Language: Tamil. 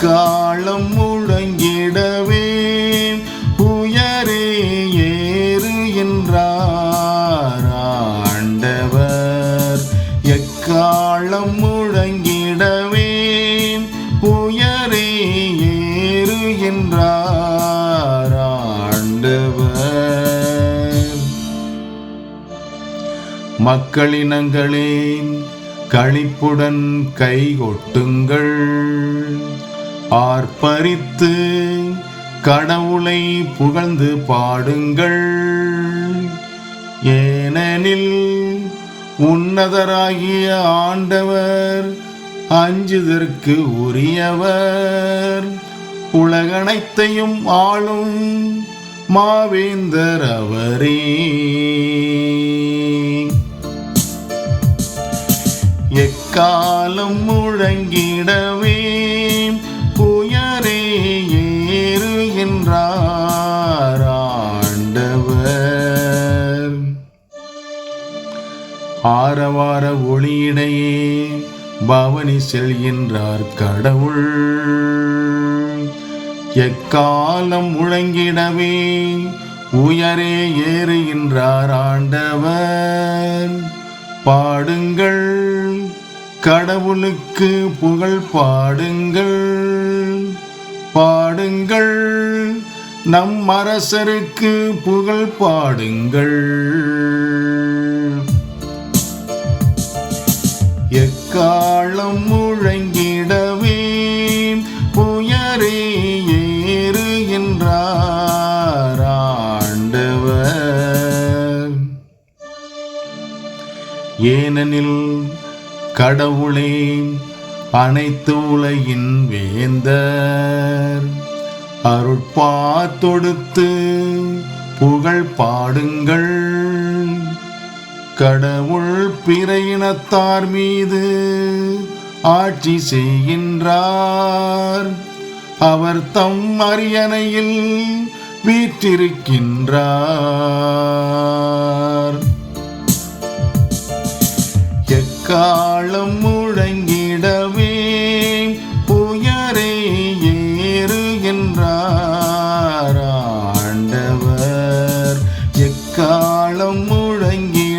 எக்காலம் முழங்கிடவே உயரே ஏறு என்றார் ஆண்டவர். எக்காலம் முழங்கிடவே உயரே ஏறு என்றார் ஆண்டவர். மக்களினங்களே களிப்புடன் கைகொட்டுங்கள். ஆர்ப்பரித்து கடவுளை புகழ்ந்து பாடுங்கள். ஏனெனில் உன்னதராகிய ஆண்டவர் அஞ்சுதற்கு உரியவர். உலகனைத்தையும் ஆளும் மாவேந்தர் அவரே. எக்காலம் முழங்கிடவே ஆரவார ஒளியிடையே பவனி செல்கின்றார் கடவுள். எக்காலம் முழங்கிடவே உயரே ஏறுகின்றார் ஆண்டவர். பாடுங்கள் கடவுளுக்கு புகழ் பாடுங்கள். பாடுங்கள் நம் அரசருக்கு புகழ் பாடுங்கள். எக்காலம் முழங்கிடவே புயரே ஏறு என்றார் ஆண்டவர். ஏனெனில் கடவுளே அனைத்து உலகின் வேந்தர். அருட்பா தொடுத்து புகழ் பாடுங்கள். கடவுள் பிற இனத்தார் மீது ஆட்சி செய்கின்றார். அவர் தம் அரியணையில் வீற்றிருக்கின்றார். எக்காலம் முழங்கிடவே உயரே ஏறு என்றார் ஆண்டவர். எக்காலம் முழங்கி